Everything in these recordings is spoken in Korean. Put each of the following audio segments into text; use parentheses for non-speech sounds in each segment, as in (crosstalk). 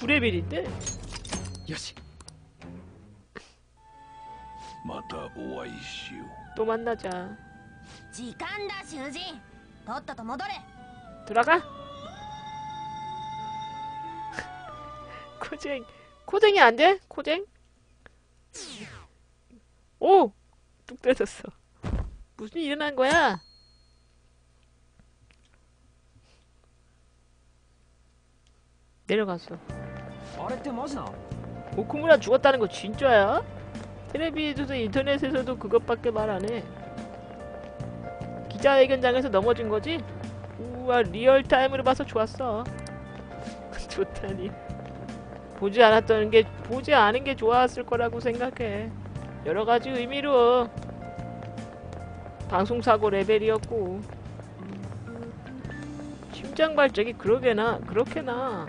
9레벨인데? 여시. 또 만나자. 시간다, 슈진. 또또또 모더래. 돌아가. 코쟁. 코쟁이 안 돼? 코쟁? 오! 뚝 떨어졌어. 무슨 일어난 거야? 내려갔어. 오쿠무라 죽었다는 거 진짜야? 텔레비에서도 인터넷에서도 그것밖에 말 안 해. 기자회견장에서 넘어진 거지? 우와 리얼타임으로 봐서 좋았어. (laughs) 좋다니. 보지 않았던 게 보지 않은 게 좋았을 거라고 생각해. 여러 가지 의미로 방송사고 레벨이었고 심장 발작이 그러게나 그렇게나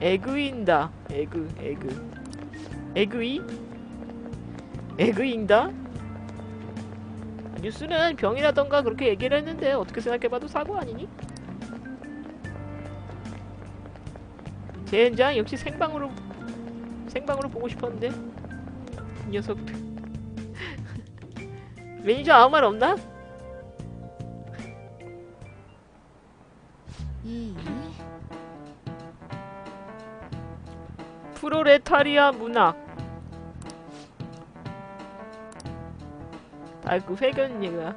에그인다 에그 에그 에그이? 에그인다? 뉴스는 병이라던가 그렇게 얘기를 했는데 어떻게 생각해봐도 사고 아니니? 젠장 역시 생방으로 생방으로 보고 싶었는데 이 녀석들 (laughs) 매니저 아무 말 없나? い 프로레타리아 문학. 아그 회견 얘가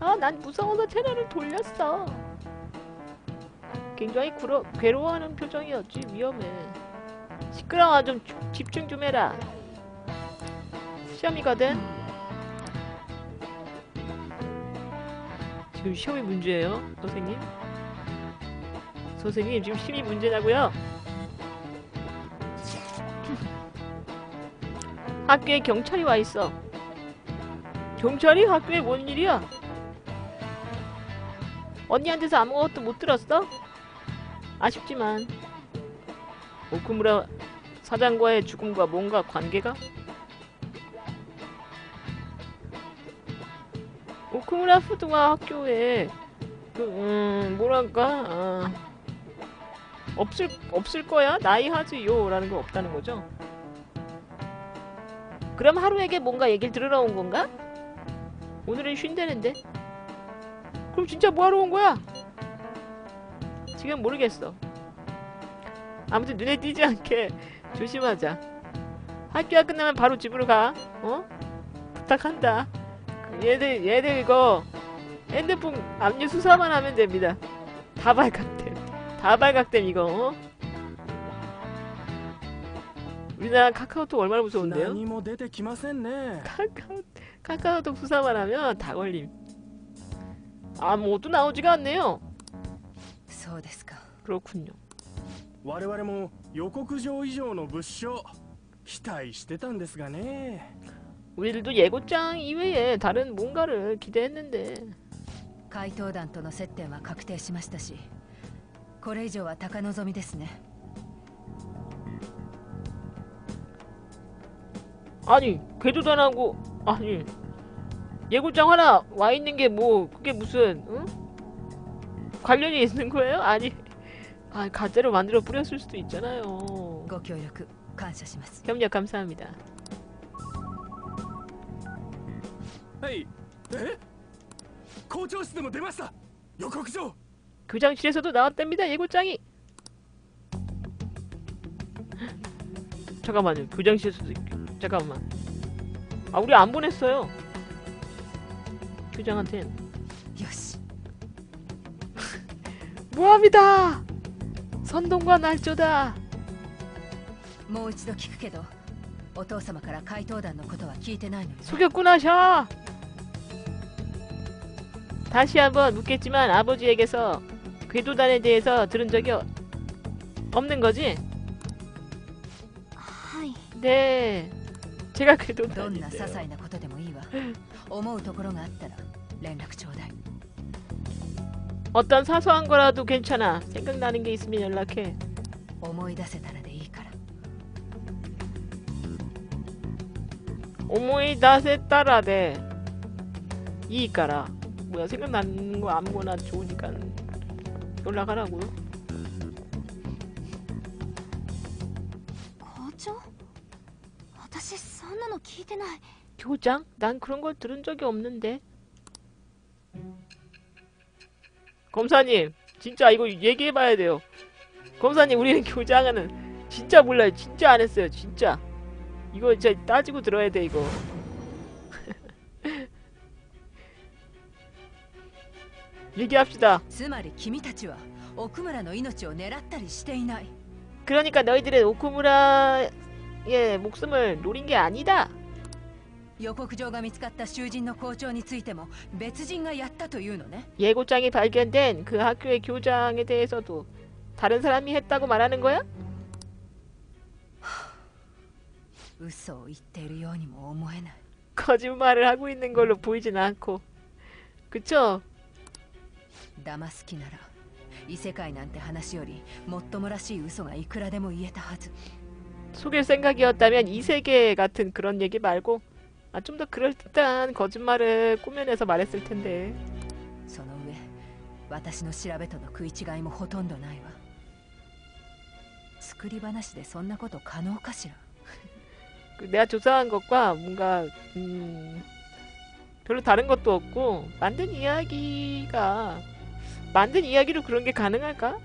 아 난 무서워서 채널을 돌렸어. 굉장히 구러, 괴로워하는 표정이었지 위험해. 시끄러워 좀 주- 집중 좀 해라. 시험이거든? 지금 시험이 문제예요 선생님? 선생님 지금 시험이 문제냐고요 학교에 경찰이 와 있어. 경찰이 학교에 뭔 일이야? 언니한테서 아무것도 못 들었어? 아쉽지만 오쿠무라 사장과의 죽음과 뭔가 관계가? 오쿠무라 푸드와 학교에 그, 음, 뭐랄까 아, 없을 없을 거야 나이 하즈요라는 거 없다는 거죠. 그럼 하루에게 뭔가 얘기를 들으러 온 건가? 오늘은 쉰다는데? 그럼 진짜 뭐하러 온 거야? 지금 모르겠어. 아무튼 눈에 띄지 않게 (laughs) 조심하자. 학교가 끝나면 바로 집으로 가. 어? 부탁한다. 얘들 얘들 이거 핸드폰 압류 수사만 하면 됩니다. 다 발각됨. 다 발각됨 이거. 어? 우리나라 카카오톡 얼마나 무서운데요? 何も出てきませんね 카카오, 카카오톡 수사만 하면 다 걸림. 아무것도 나오지가 않네요. そうですか 그렇군요. 我々も予告状以上の物証期待してたんですがね 우리들도 예고장 이외에 다른 뭔가를 기대했는데 怪盗団との接点は確定しましたしこれ以上は高望みですね 아니 궤도도 안 하고 아니 예고장 하나 와 있는 게 뭐 그게 무슨 응? 관련이 있는 거예요? 아니 아 가짜로 만들어 뿌렸을 수도 있잖아요. 협력 감사합니다. 교장실에서도 그 나왔답니다. 예고장이. 잠깐만요. 그 교장실에서도 잠깐만. 아 우리 안 보냈어요. 교장한텐 よし 모함이다. 선동과 날조다. もう一度聞くけどお父様から怪盗団のことは聞いてないのよね 속였구나 샤. 다시 한번 묻겠지만 아버지에게서 궤도단에 대해서 들은 적이 어- 없는 거지? い 네. 제가 그 돈 どんな些 아닌데요. 細なことでもいいわ思うところがあったら連絡ちょうだい 어떤 사소한 거라도 괜찮아. 생각나는 게 있으면 연락해. 思い出せたらでいいから 오모이다세 따라대. 이까라. 뭐야 생각나는 거 아무거나 좋으니까 연락하라고요. の聞いてない 교장? 난 그런 걸 들은 적이 없는데. 검사님, 진짜 이거 얘기해봐야 돼요. 검사님, 우리는 교장은 진짜 몰라요. 진짜 안 했어요. 진짜. 이거 진짜 따지고 들어야 돼, 이거. (laughs) 얘기합시다. つまり君たちは奥村の命を狙ったりしていない 그러니까 너희들은 오쿠무라 의 목숨을 노린 게 아니다. 予告状が見つかった囚人の校長についても別人がやったというのね 예고장이 발견된 그 학교의 교장에 대해서도 다른 사람이 했다고 말하는 거야? 嘘を言っているようにも思えない 거짓말을 하고 있는 걸로 보이진 않고. 그쵸? 騙す気なら異世界なんて話よりもっともらしい嘘がいくらでも言えたはず 속일 생각이었다면 이 세계 같은 그런 얘기 말고 아, 좀 더 그럴듯한 거짓말을 꾸며내서 말했을 텐데. その上私の調べとの食い違いもほとんどないわ作り話でそんなこと可能かしら 그 내가 조사한 것과 뭔가 음, 별로 다른 것도 없고 만든 이야기가 만든 이야기로 그런 게 가능할까?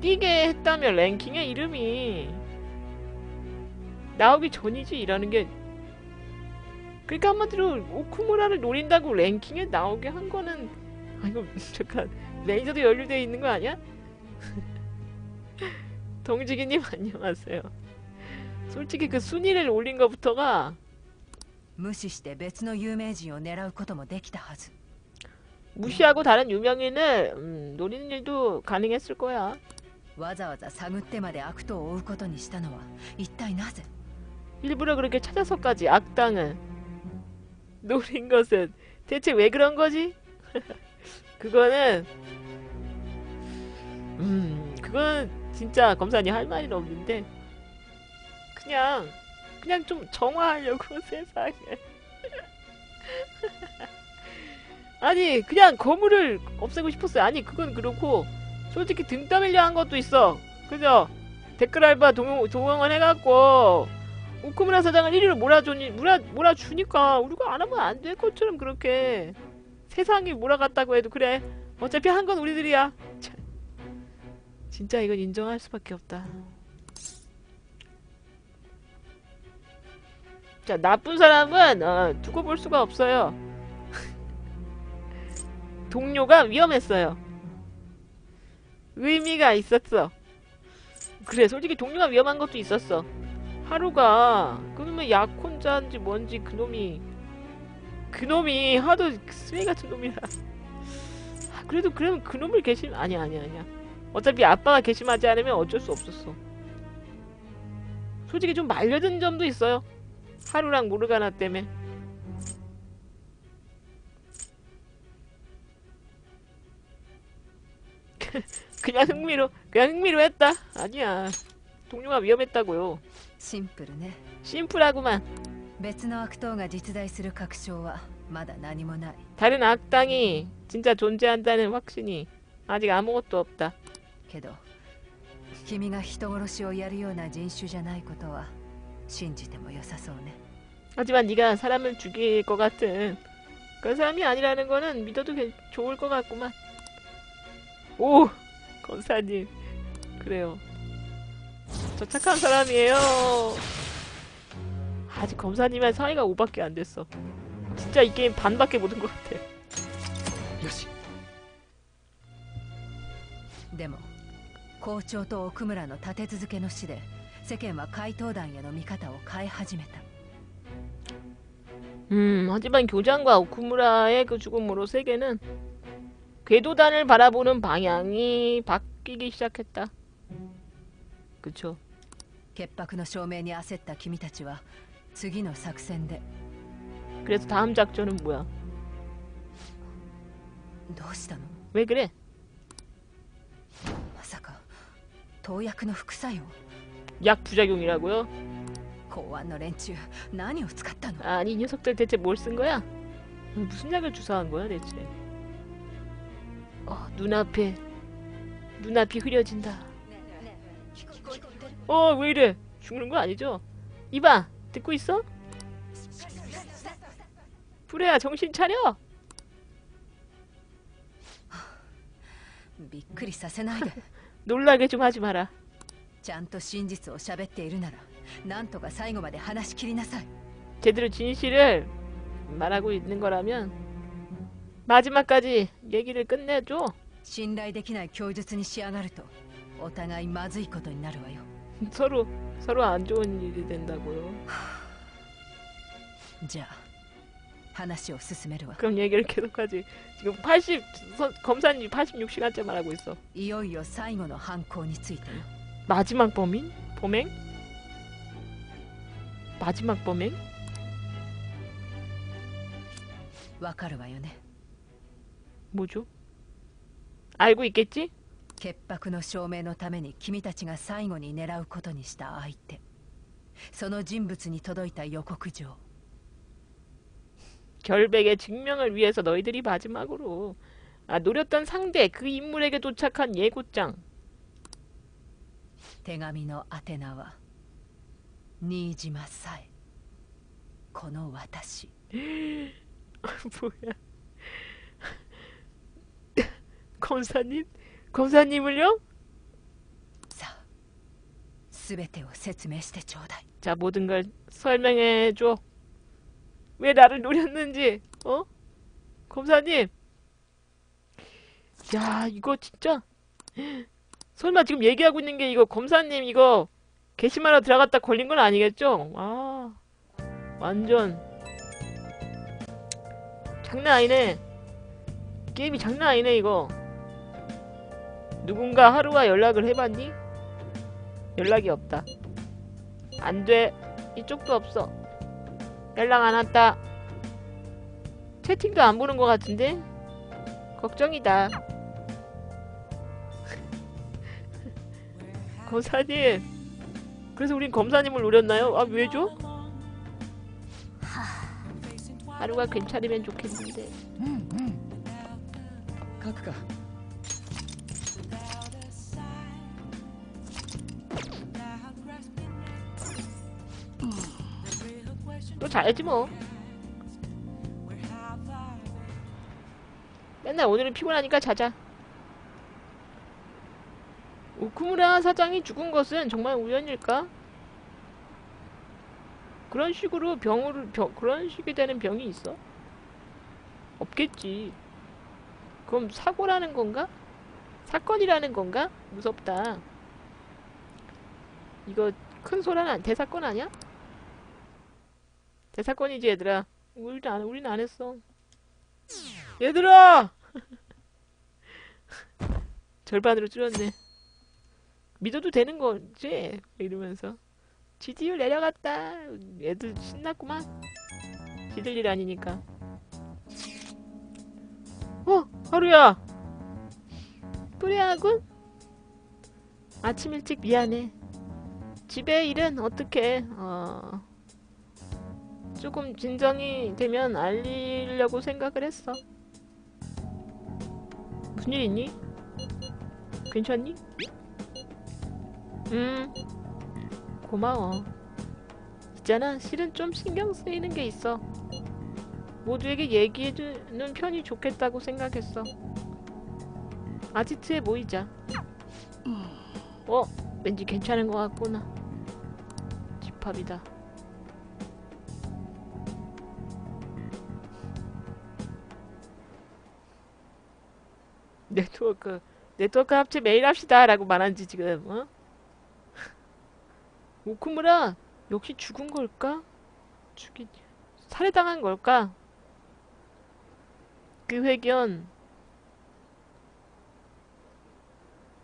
뛰게 했다며 랭킹의 이름이. 나오기 전이지 이라는 게. 그러니까 한마디로 오쿠무라를 노린다고 랭킹에 나오게 한 거는 아 이거 (laughs) 잠깐 레이저도 연루되어 있는 거 아니야? (laughs) 동지기님 안녕하세요. 솔직히 그 순위를 올린 거부터가 무시하고 다른 유명인을 음, 노리는 일도 가능했을 거야. わざわざ探ってまで悪党を追うことにしたのは一体なぜ 일부러 그렇게 찾아서까지 악당을 노린 것은 대체 왜 그런 거지? (laughs) 그거는 음 그건 진짜 검사님 할 말이 없는데 그냥 그냥 좀 정화하려고 (laughs) 세상에 (laughs) 아니 그냥 거물을 없애고 싶었어요 아니 그건 그렇고 솔직히 등 떠밀려 한 것도 있어. 그죠? 댓글 알바 동, 동원을 해갖고 오크무라 사장을 1위로 몰아주니 몰아, 몰아주니까 우리가 안 하면 안 될 것처럼 그렇게 세상이 몰아갔다고 해도 그래. 어차피 한 건 우리들이야. 참. 진짜 이건 인정할 수밖에 없다. 자 나쁜 사람은 어, 두고 볼 수가 없어요. (laughs) 동료가 위험했어요 의미가 있었어. 그래 솔직히 동료가 위험한 것도 있었어. 하루가 그놈의 약혼자인지 뭔지 그놈이 그놈이 하도 쓰레기 같은 놈이라 아, 그래도 그러면 그놈을 개심 아니야 아니야 아니야. 어차피 아빠가 개심하지 않으면 어쩔 수 없었어. 솔직히 좀 말려든 점도 있어요. 하루랑 모르가나 때문에 그냥 흥미로 그냥 흥미로 했다 아니야 동료가 위험했다고요 シンプルね 심플하구만 別の悪党が実在する確証はまだ何もない 다른 악당이 진짜 존재한다는 확신이 아직 아무것도 없다 けど君が人殺しをやるような人種じゃないことは信じても良さそうね 하지만 네가 사람을 죽일 것 같은 그런 사람이 아니라는 거는 믿어도 괜- 좋을 것 같구만 오 검사님 그래요 저 착한 사람이에요. 아직 검사님의 사이가 5밖에 안 됐어. 진짜 이 게임 반밖에 못 온 것 같아. よしでも校長と奥村の立て続けの死で世間は怪盗団への見方を変え始めた 음, 하지만 교장과 오쿠무라의 그 죽음으로 세계는 궤도단을 바라보는 방향이 바뀌기 시작했다. 그쵸. 潔白の証明に焦った君たちは次の作戦で 그래서 다음 작전은 뭐야? どうしたの 왜 그래? まさか投薬の副作用 약 부작용이라고요? 公安の連中何を使ったの 아니 이 녀석들 대체 뭘 쓴 거야? 무슨 약을 주사한 거야 대체? 어 눈앞에 눈앞이 흐려진다. 어 왜 이래? 죽는 거 아니죠? 이봐 듣고 있어? 불에야 정신 차려. びっくりさせないで (laughs) 놀라게 좀 하지 마라. ちゃんと真実を喋っているならなんとか最後まで話し切りなさい 제대로 진실을 말하고 있는 거라면 마지막까지 얘기를 끝내줘. 信頼できない供述に仕上がるとお互いまずいことになるわよ 서로 서로 안 좋은 일이 된다고요. (sighs) じゃあ話を進めるわ 그럼 얘기를 계속하지. 지금 80 서, 검사님 86시간째 말하고 있어. いよいよ最後の犯行についてよ 마지막 범인? 범행? 마지막 범행? わかるわよね 뭐죠? 알고 있겠지? 潔白の証明のために君たちが最後に狙うことにした相手その人物に届いた予告状 결백의 증명을 위해서 너희들이 마지막으로 아, 노렸던 상대 그 인물에게 도착한 예고장 手紙の宛名は新島さえこの私 뭐야 검사님? 검사님을요? 자, 모든 걸 설명해줘. 왜 나를 노렸는지, 어? 검사님! 야, 이거 진짜... 설마 지금 얘기하고 있는 게 이거 검사님 이거 게시판에 들어갔다 걸린 건 아니겠죠? 아, 완전... 장난 아니네. 게임이 장난 아니네, 이거. 누군가 하루와 연락을 해봤니? 연락이 없다. 안 돼. 이쪽도 없어. 연락 안 왔다. 채팅도 안 보는 것 같은데? 걱정이다. (laughs) 검사님. 그래서 우린 검사님을 노렸나요? 아, 왜죠? 하루가 괜찮으면 좋겠는데. 음, 음. 응, 응. 가크가 잘했지 뭐 맨날 오늘은 피곤하니까 자자 오쿠무라 사장이 죽은 것은 정말 우연일까? 그런 식으로 병으로 병, 그런 식이 되는 병이 있어? 없겠지 그럼 사고라는 건가? 사건이라는 건가? 무섭다 이거 큰 소란 안 대사건 아니야? 대사건이지 얘들아. 우린 안, 우린 안 했어. 얘들아! (laughs) 절반으로 줄였네. 믿어도 되는 거지? 이러면서. 지지율 내려갔다. 애들 신났구만. 지들 일 아니니까. 어 하루야! 뿌리하군 아침 일찍 미안해. 집에 일은 어떻게 어 조금 진정이 되면 알리려고 생각을 했어. 무슨 일 있니? 괜찮니? 음, 고마워. 있잖아, 실은 좀 신경 쓰이는 게 있어. 모두에게 얘기해주는 편이 좋겠다고 생각했어. 아지트에 모이자. 어, 왠지 괜찮은 것 같구나. 집합이다. 네트워크 네트워크 합체 매일 합시다 라고 말한지 지금 어? (laughs) 오쿠무라 역시 죽은 걸까? 죽이 살해당한 걸까? 그 회견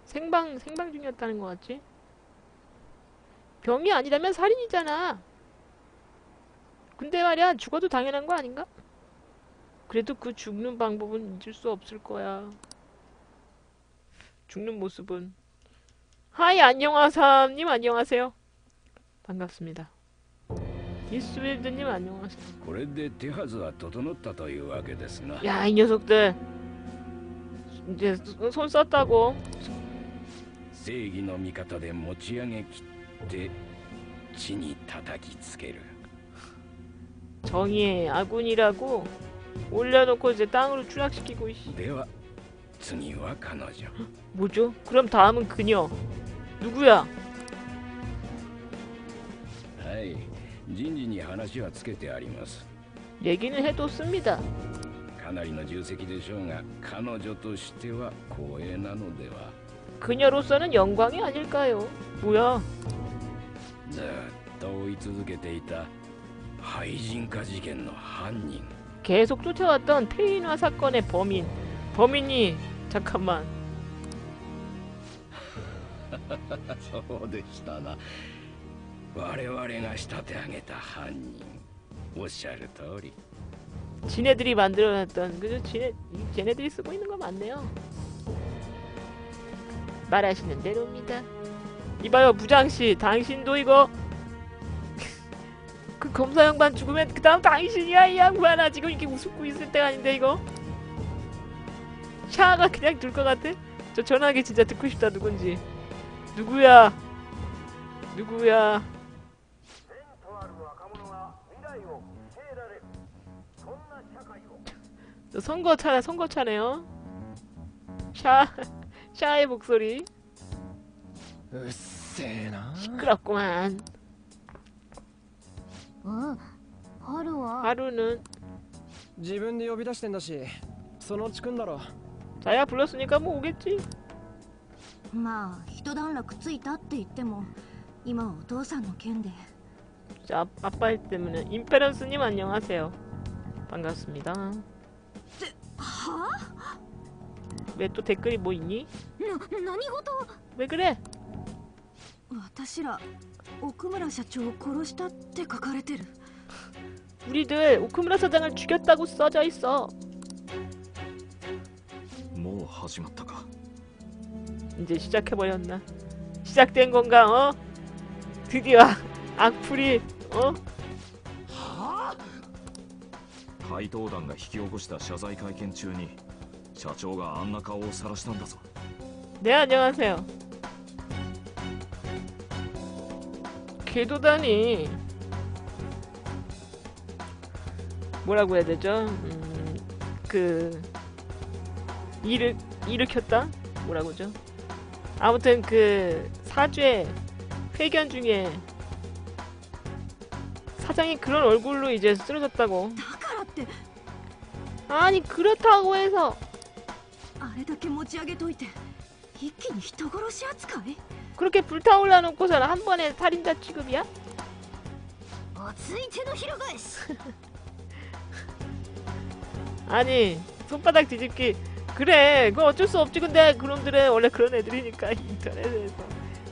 생방 생방 중이었다는 것 같지? 병이 아니라면 살인이잖아. 근데 말이야 죽어도 당연한 거 아닌가? 그래도 그 죽는 방법은 잊을 수 없을 거야. 죽는 모습은 하이 안녕하삼님 안녕하세요. 반갑습니다. 디스윌드님 안녕하세요. これで手はずは整ったというわけですな 야 이 녀석들 이제 손- 손 썼다고 正義の味方で持ち上げ切って地に叩きつける 정의의 아군이라고 올려놓고 이제 땅으로 추락시키고 이씨. では 次は彼女 뭐죠? 그럼 다음은 그녀 누구야? はい人事に話はつけてあります 얘기는 해뒀습니다. かなりの重責でしょうが彼女としては光栄なのでは 그녀로서는 영광이 아닐까요? 뭐야? ずっと追い続けていた廃人化事件の犯人 계속 쫓아왔던 테이너 사건의 범인. 범인이 잠깐만. (laughs) そうでしたな我々が仕立て上げた犯人おっしゃる通り 지네들이 만들어놨던 그죠? 지네 이- 쟤네들이 쓰고 있는 거 맞네요. 말하시는 대로입니다. 이봐요 부장씨, 당신도 이거 (laughs) 그 검사 양반 죽으면 그 다음 당신이야 이 양반아 지금 이렇게 웃고 있을 때가 아닌데 이거 샤가 그냥 둘 것 같아? 저 전화기 진짜 듣고 싶다 누군지 누구야 누구야 저 선거차 선거차네요 샤 샤의 (laughs) 목소리 うっせえな 시끄럽구만 うん春は 하루는 自分で呼び出してんだしそのうち来んだろ 자야 불렀으니까 뭐 오겠지 まあ一段落ついたって言っても今はお父さんの件で 자 아- 아빠 일 때문에 임페런스님 안녕하세요 반갑습니다 は왜 또 댓글이 뭐 있니? な何事 왜 그래? 私ら奥村社長を殺したって書かれてる 우리들 오크무라 사장을 죽였다고 써져 있어 もう 始まったか 이제 시작해버렸나 시작된 건가 어? 드디어 악플이 어? 怪盗団が引き起こした謝罪会見中に社長があんな顔を晒したんだぞ 네 안녕하세요 궤도단이 뭐라고 해야 되죠? 음, 그 일을 일으켰다? 뭐라고 그죠? 아무튼 그 사죄 회견 중에 사장이 그런 얼굴로 이제 쓰러졌다고 아니 그렇다고 해서 그렇게 불타올라 놓고서는 한 번에 살인자 취급이야? (laughs) 아니 손바닥 뒤집기 그래 그거 어쩔 수 없지 근데 그놈들은 원래 그런 애들이니까 인터넷에서 (laughs)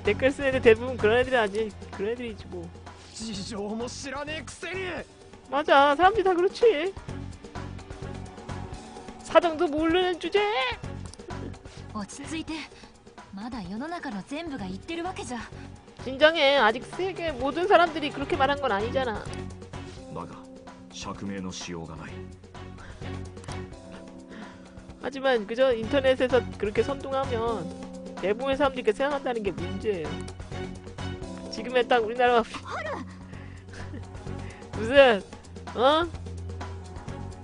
댓글 쓰는 애들 대부분 그런 애들이 아니 그런 애들이지 뭐 事情も知らねえくせに 맞아 사람들이 다 그렇지 사정도 모르는 주제 落ち着いてまだ世の中の全部が言ってるわけじゃ 진정해 아직 세계 모든 사람들이 그렇게 말한 건 아니잖아 だが釈明のしようがない 하지만 그저 인터넷에서 그렇게 선동하면 대부분의 사람들이 그렇게 생각한다는 게 문제예요. 지금의 딱 우리나라가 (laughs) 무슨 어?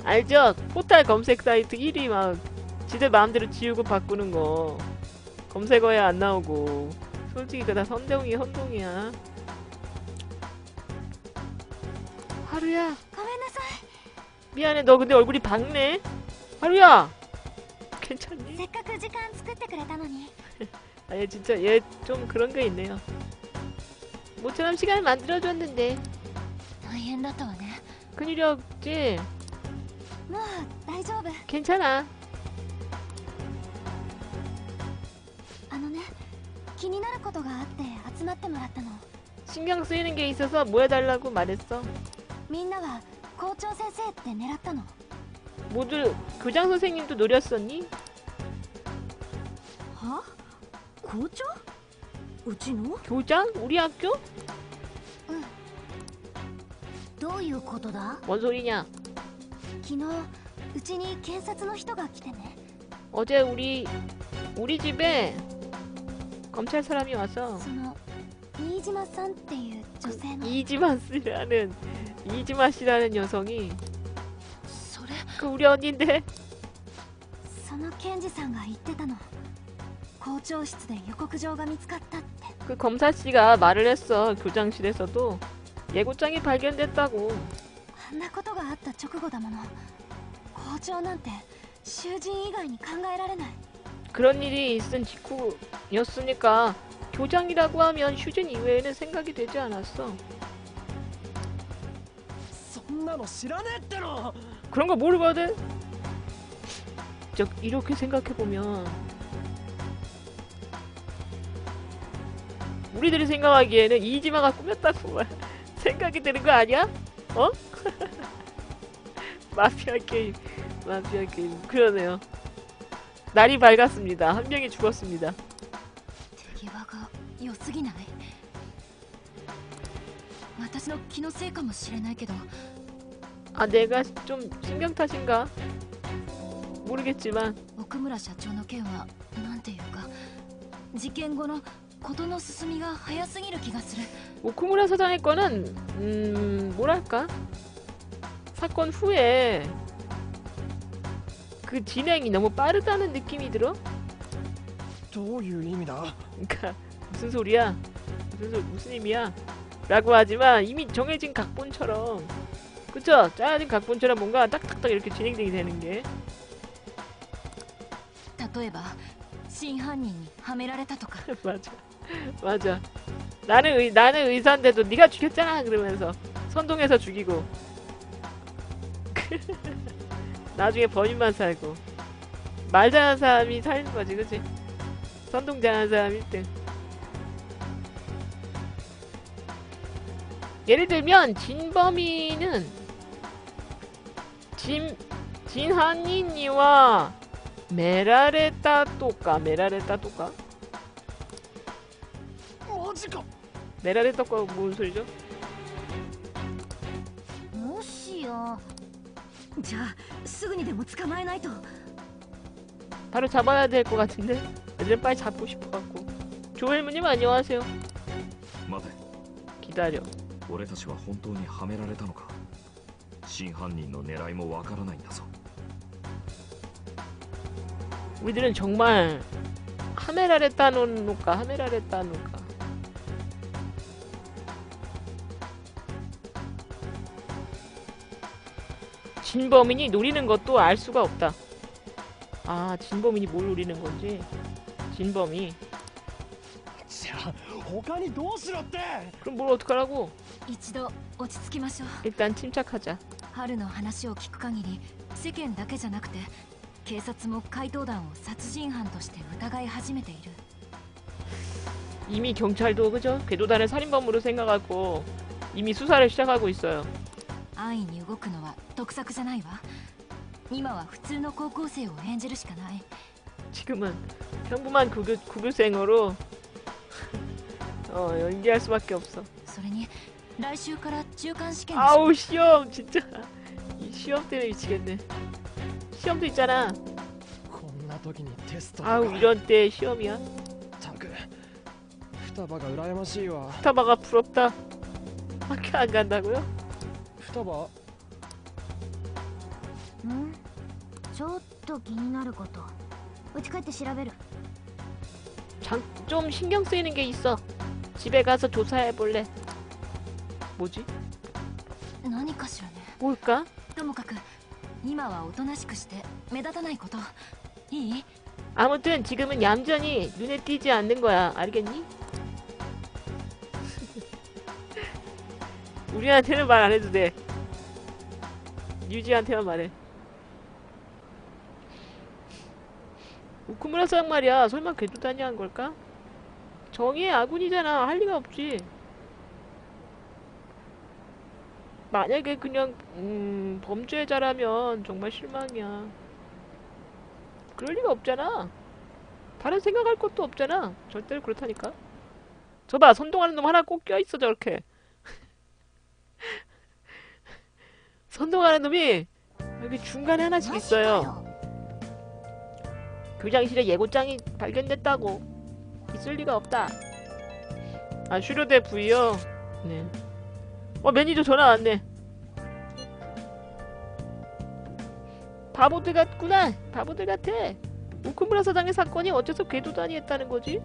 알죠? 포탈 검색 사이트 1위 막 지들 마음대로 지우고 바꾸는 거 검색어에 안 나오고 솔직히 그다 선동이 선동이야. 하루야. 미안해 너 근데 얼굴이 밝네. 하루야. 괜찮니? せっかく時間作ってくれたのに (laughs) 아얘 진짜 얘 좀 그런 게 있네요. 모처럼 시간을 만들어줬는데 大変だったわね 큰일이 없지. もう大丈夫 괜찮아. あのね気になることがあって集まってもらったの 신경 쓰이는 게 있어서 모여달라고 말했어. みんなは校長先生って狙ったの 모두 교장 선생님도 노렸었니? は校長うちの 교장? 우리 학교? どういうことだ 뭔 소리냐? 昨日うちに検察の人が来てね 어제 우리 우리 집에 검찰 사람이 와서 その新島さんっていう女性の 이지마 씨라는 이지마 씨라는 여성이 それ 그 우리 언니인데 その検事さんが言ってたの校長室で予告状が見つかったって 그 검사 씨가 말을 했어 교장실에서도 예고장이 발견됐다고 あんなことがあった直後だもの校長なんて囚人以外に考えられない 그런 일이 있은 직후였으니까 교장이라고 하면 휴진 이외에는 생각이 되지 않았어 そんなの知らねえっての 그런 거 모르거든? 저 이렇게 생각해보면 우리들이 생각하기에는 이지마가 꾸몄다고 말- (laughs) 생각이 드는 거 아니야? 어? (laughs) 마피아 게임 마피아 게임 그러네요 날이 밝았습니다 한 명이 죽었습니다 아 내가 좀 신경 탓인가? 모르겠지만 奥村社長の件はなんていうか事件後の事の進みが早すぎる気がする 오쿠무라 사장의 거는 음 뭐랄까 사건 후에 그 진행이 너무 빠르다는 느낌이 들어. どういう意味だ 그러니까 무슨 소리야? 무슨 소 무슨 의미야? 라고 하지만 이미 정해진 각본처럼 그쵸? 짜여진 각본처럼 뭔가 딱딱딱 이렇게 진행되게 되는 게 例えば真犯人にはめられたとか (laughs) 맞아 맞아 나는 의, 나는 의사인데도 네가 죽였잖아 그러면서 선동해서 죽이고 (laughs) 나중에 범인만 살고 말 잘하는 사람이 살는 거지 그치 선동 잘하는 사람 1등 예를 들면 진범이는 진 진한인이와 메라레타 또까 메라레타 또까 マジか 메라레타 또까 무슨 소리죠? もしやじゃあすぐにでも捕まえないと 바로 잡아야 될 것 같은데 애들 빨리 잡고 싶어갖고 조엘무님 안녕하세요 待て 기다려 俺たちは本当にはめられたのか 真犯人の狙いもわからないんだぞ 우리들은 정말 하메라레타노노까 하메라레타노까 진범인이 노리는 것도 알 수가 없다 아 진범인이 뭘 노리는 건지 진범이 じゃあ他にどうしろって 그럼 뭘 어떡하라고 一度落ち着きましょう 일단 침착하자 春の話を聞く限り世間だけじゃなくて警察も怪盗団を殺人犯として疑い始めている 이미 경찰도 그죠? 궤도단을 살인범으로 생각하고 이미 수사를 시작하고 있어요. 安易に動くのは得策じゃないわ今は普通の高校生を演じるしかない 지금은 평범한 구교, 구교생으로 어, 연기할 수밖에 없어. それに 来週から中間試験でしょ 아우 시험 진짜 이 시험 때문에 미치겠네. 시험도 있잖아. こんな時にテストとか 아우 이런 때 시험이야. タンク双葉が羨ましいわ 스타바가 부럽다. 학교 안 간다고요? 双葉んちょっと気になることうち帰って調べる 장, 좀 신경 쓰이는 게 있어. 집에 가서 조사해 볼래. 뭐지? 何かしらね 뭘까? ともかく今はおとなしくして目立たないこといい 아무튼 지금은 얌전히 눈에 띄지 않는 거야. 알겠니? (laughs) 우리한테는 말 안 해도 돼. 유지한테만 말해. 우쿠무라상 말이야. 설마 궤도단이 한 걸까? 정의의 아군이잖아. 할 리가 없지. 만약에 그냥 음, 범죄자라면 정말 실망이야. 그럴 리가 없잖아. 다른 생각할 것도 없잖아. 절대로 그렇다니까. 저봐, 선동하는 놈 하나 꼭 껴있어, 저렇게. (laughs) 선동하는 놈이 여기 중간에 하나씩 있어요. 교장실에 예고장이 발견됐다고. 있을 리가 없다. 아, 슈로데 부이요? 네. 어, 매니저 전화 왔네. 바보들 같구나. 바보들 같아. 우크무라 사장의 사건이 어째서 궤도단이 했다는 거지?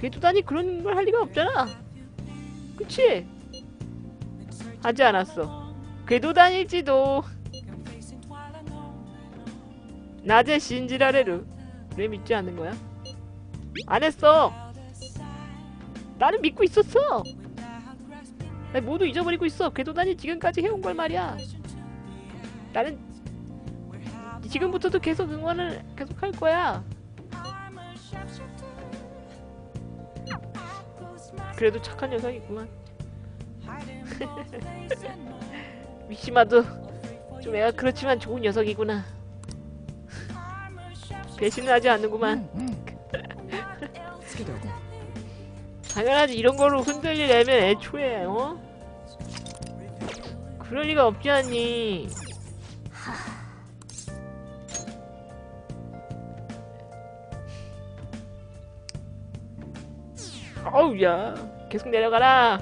궤도단이 그런 걸 할 리가 없잖아. 그치? 하지 않았어. 궤도단일지도. 낮에 신지라레르. 왜 믿지 않는 거야? 안 했어. 나는 믿고 있었어. 나 모두 잊어버리고 있어. 궤도단이 지금까지 해온 걸 말이야. 나는 지금부터도 계속 응원을 계속 할 거야. 그래도 착한 녀석이구만. (laughs) 미시마도 좀 애가 그렇지만 좋은 녀석이구나. 배신을 하지 않는구만. 당연하지. 이런 걸로 흔들릴 애면 애초에 어? 그럴 리가 없지 않니? 어우 야. 계속 내려가라.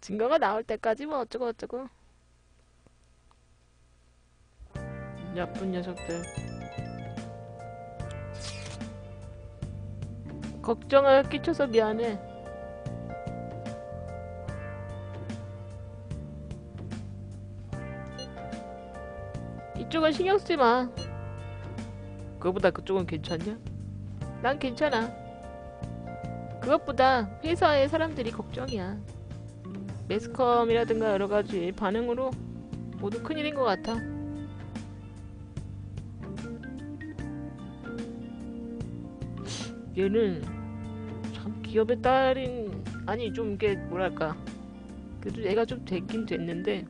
증거가 나올 때까지 뭐 어쩌고 어쩌고. 나쁜 녀석들 걱정을 끼쳐서 미안해 이쪽은 신경 쓰지 마 그거보다 그쪽은 괜찮냐? 난 괜찮아. 그것보다 회사의 사람들이 걱정이야. 매스컴이라든가 여러 가지 반응으로 모두 큰일인 것 같아. 얘는 참 기업의 딸인 아니 좀 이게 뭐랄까. 그래도 애가 좀 됐긴 됐는데.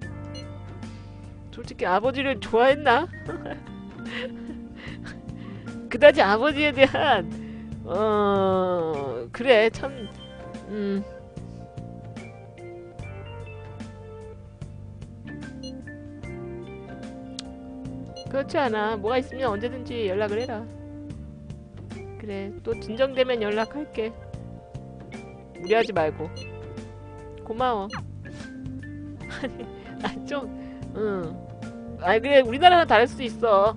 솔직히 아버지를 좋아했나? (laughs) 그다지 아버지에 대한 어 그래 참 음. 그렇지 않아. 뭐가 있으면 언제든지 연락을 해라. 그래 또 진정되면 연락할게 무리하지 말고 고마워 아니 아좀응 아니 그래 우리나라랑 다를 수도 있어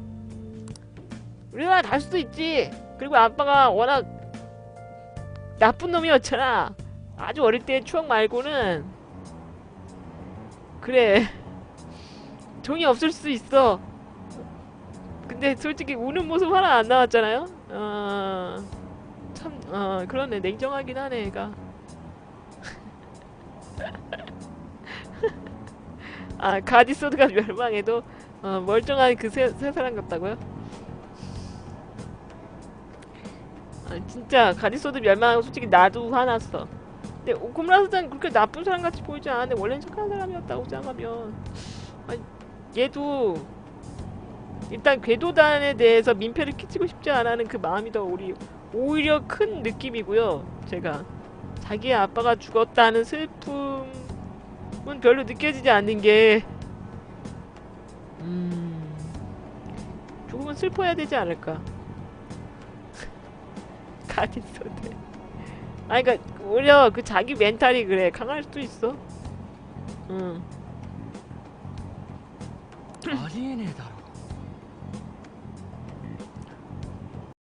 우리나라 다를 수도 있지. 그리고 아빠가 워낙 나쁜 놈이었잖아. 아주 어릴 때의 추억 말고는 그래 정이 없을 수 있어. 근데 솔직히 우는 모습 하나 안 나왔잖아요. 어... 참, 어, 그러네. 냉정하긴 하네, 애가. 아, 가디소드가 멸망해도 어, 멀쩡한 그 세, 세 사람 같다고요? 아, 진짜 가디소드 멸망하고 솔직히 나도 화났어. 근데 사장 그렇게 나쁜 사람 같이 보이지 않았는데 원래는 착한 사람이었다고 생각하면 아니, 얘도 일단 궤도단에 대해서 민폐를 끼치고 싶지 않아하는 그 마음이 더 우리 오히려 큰 느낌이고요. 제가 자기 아빠가 죽었다는 슬픔은 별로 느껴지지 않는 게 음... 조금은 슬퍼야 되지 않을까. (laughs) 가디소대 아니 그니까 오히려 그 자기 멘탈이 그래. 강할 수도 있어. 응. 아리에네다